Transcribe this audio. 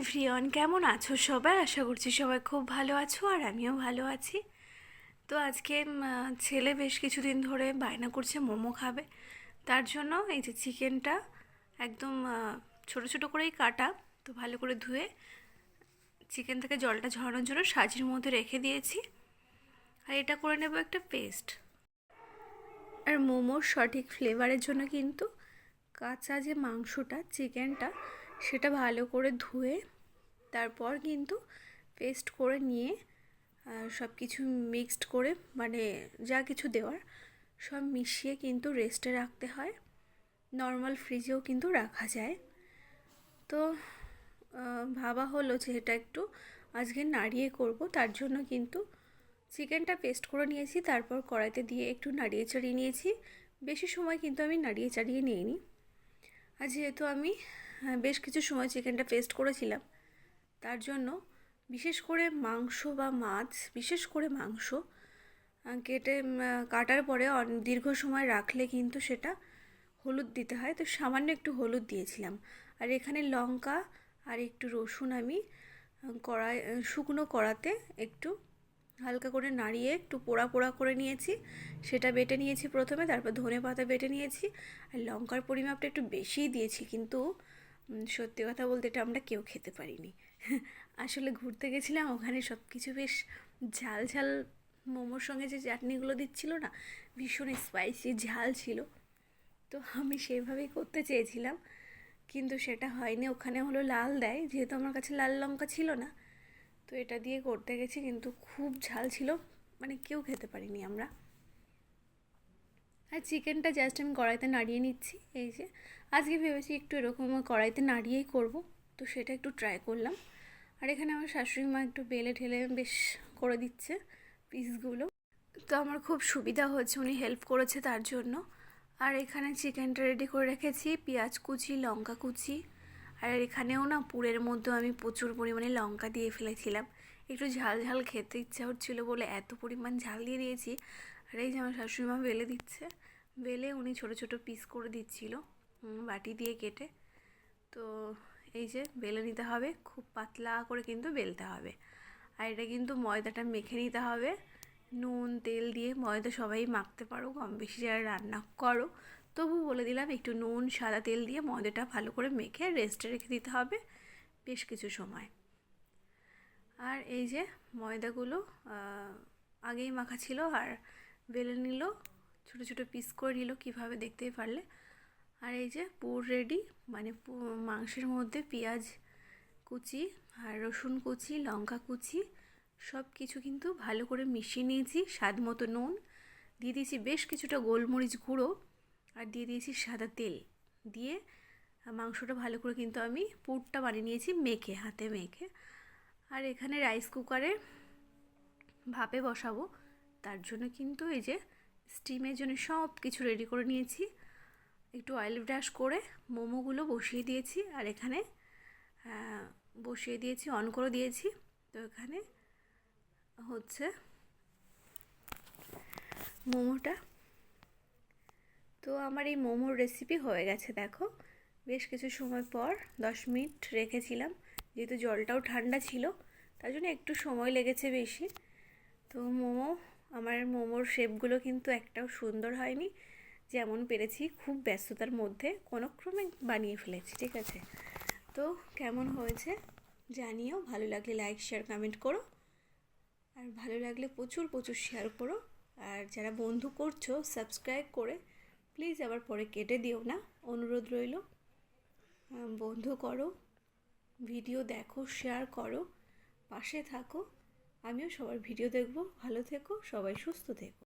Everyone, কেমন আছো সবাই? আশা করছি সবাই খুব ভালো আছো আর আমিও ভালো আছি। তো আজকে ছেলে বেশ কিছুদিন ধরে বায়না করছে, মোমো খাবে। তার জন্য এই যে চিকেনটা একদম ছোট ছোট করেই কাটা, তো ভালো করে ধুয়ে চিকেন থেকে জলটা ঝরানোর জন্য সাজির মধ্যে রেখে দিয়েছি। আর এটা করে নেব একটা পেস্ট। আর মোমোর সঠিক ফ্লেভারের জন্য কিন্তু কাঁচা যে মাংসটা, চিকেনটা সেটা ভালো করে ধুয়ে তারপর কিন্তু পেস্ট করে নিয়ে সব কিছু মিক্সড করে মানে যা কিছু দেওয়ার সব মিশিয়ে কিন্তু রেস্টে রাখতে হয়। নর্মাল ফ্রিজেও কিন্তু রাখা যায়। তো ভাবা হলো যে এটা একটু আজকে নাড়িয়ে করব, তার জন্য কিন্তু চিকেনটা পেস্ট করে নিয়েছি, তারপর কড়াইতে দিয়ে একটু নাড়িয়ে চাড়িয়ে নিয়েছি। বেশি সময় কিন্তু আমি নাড়িয়ে চাড়িয়ে নিইনি। আর যেহেতু আমি বেশ কিছু সময় চিকেনটা পেস্ট করেছিলাম। তার জন্য বিশেষ করে মাংস বা মাছ, বিশেষ করে মাংস কেটে কাটার পরে দীর্ঘ সময় রাখলে কিন্তু সেটা হলুদ দিতে হয়। তো সামান্য একটু হলুদ দিয়েছিলাম। আর এখানে লঙ্কা আর একটু রসুন আমি কড়াই শুকনো কড়াতে একটু হালকা করে নাড়িয়ে একটু পোড়া পোড়া করে নিয়েছি। সেটা বেটে নিয়েছি প্রথমে, তারপর ধনে পাতা বেটে নিয়েছি। আর লঙ্কার পরিমাপটা একটু বেশিই দিয়েছি, কিন্তু সত্যি কথা বলতে এটা আমরা কেউ খেতে পারিনি। আসলে ঘুরতে গেছিলাম, ওখানে সব কিছু বেশ ঝাল ঝাল মোমোর সঙ্গে যে চাটনিগুলো দিচ্ছিল না, ভীষণ স্পাইসি ঝাল ছিল। তো আমি সেভাবেই করতে চেয়েছিলাম, কিন্তু সেটা হয়নি। ওখানে হলো লাল দেয়, যেহেতু আমার কাছে লাল লঙ্কা ছিল না, তো এটা দিয়ে করতে গেছি, কিন্তু খুব ঝাল ছিল মানে কেউ খেতে পারিনি আমরা। আর চিকেনটা জাস্ট আমি কড়াইতে নাড়িয়ে নিচ্ছি, এই যে। আজকে ভেবেছি একটু এরকম কড়াইতে নাড়িয়েই করব, তো সেটা একটু ট্রাই করলাম। আর এখানে আমার শাশুড়ি মা একটু বেলে ঠেলে বেশ করে দিচ্ছে পিসগুলো তো আমার খুব সুবিধা হচ্ছে উনি হেল্প করেছে তার জন্য। আর এখানে চিকেনটা রেডি করে রেখেছি, পেঁয়াজ কুচি, লঙ্কা কুচি। আর এখানেও না পুরের মধ্যেও আমি প্রচুর পরিমাণে লঙ্কা দিয়ে ফেলেছিলাম। একটু ঝাল ঝাল খেতে ইচ্ছা হচ্ছিল বলে এত পরিমাণ ঝাল দিয়ে দিয়েছি আর এই যে আমার শাশুড়ি মা বেলে দিচ্ছে, বেলে উনি ছোট ছোট পিস করে দিচ্ছিল বাটি দিয়ে কেটে। তো এই যে বেলে নিতে হবে, খুব পাতলা করে কিন্তু বেলতে হবে। আর এটা কিন্তু ময়দাটা মেখে নিতে হবে, নুন, তেল দিয়ে ময়দা সবাই মাখতে পারো, কম বেশি যারা রান্না করো। তবু বলে দিলাম, একটু নুন, সাদা তেল দিয়ে ময়দাটা ভালো করে মেখে রেস্টে রেখে দিতে হবে বেশ কিছু সময়। আর এই যে ময়দাগুলো আগেই মাখা ছিল আর বেলে নিল, ছোটো ছোটো পিস করে নিল কীভাবে দেখতেই পারলে। আর এই যে পুর রেডি মানে মাংসের মধ্যে পেঁয়াজ কুচি আর রসুন কুচি, লঙ্কা কুচি সব কিছু কিন্তু ভালো করে মিশিয়ে নিয়েছি, স্বাদ মতো নুন। দিয়ে দিয়েছি বেশ কিছুটা গোলমরিচ গুঁড়ো আর দিয়ে দিয়েছি সাদা তেল। দিয়ে মাংসটা ভালো করে কিন্তু আমি পুরটা বানিয়ে নিয়েছি মেখে, হাতে মেখে। আর এখানে রাইস কুকারে ভাপে বসাবো। তার জন্য কিন্তু এই যে স্টিমের জন্য সব কিছু রেডি করে নিয়েছি। একটু অয়েল ব্রাশ করে মোমোগুলো বসিয়ে দিয়েছি আর এখানে বসিয়ে দিয়েছি অন করে দিয়েছি। তো এখানে হচ্ছে মোমোটা। তো আমার এই মোমোর রেসিপি হয়ে গেছে, দেখো। বেশ কিছু সময় পর দশ মিনিট রেখেছিলাম, যেহেতু জলটাও ঠান্ডা ছিল, তার জন্য একটু সময় লেগেছে বেশি। তো মোমো আমার মোমোর শেপগুলো কিন্তু একটাও সুন্দর হয়নি। যেমন পেরেছি খুব ব্যস্ততার মধ্যে কোনো ক্রমে বানিয়ে ফেলেছি, ঠিক আছে? তো কেমন হয়েছে জানিও, ভালো লাগলে লাইক শেয়ার কমেন্ট করো। আর ভালো লাগলে প্রচুর প্রচুর শেয়ার করো। আর যারা বন্ধু করছ সাবস্ক্রাইব করে প্লিজ আবার পরে কেটে দিও না, অনুরোধ রইল। বন্ধু করো ভিডিও দেখো শেয়ার করো, পাশে থাকো। আমিও সবার ভিডিও দেখব ভালো থেকো সবাই সুস্থ থেকো।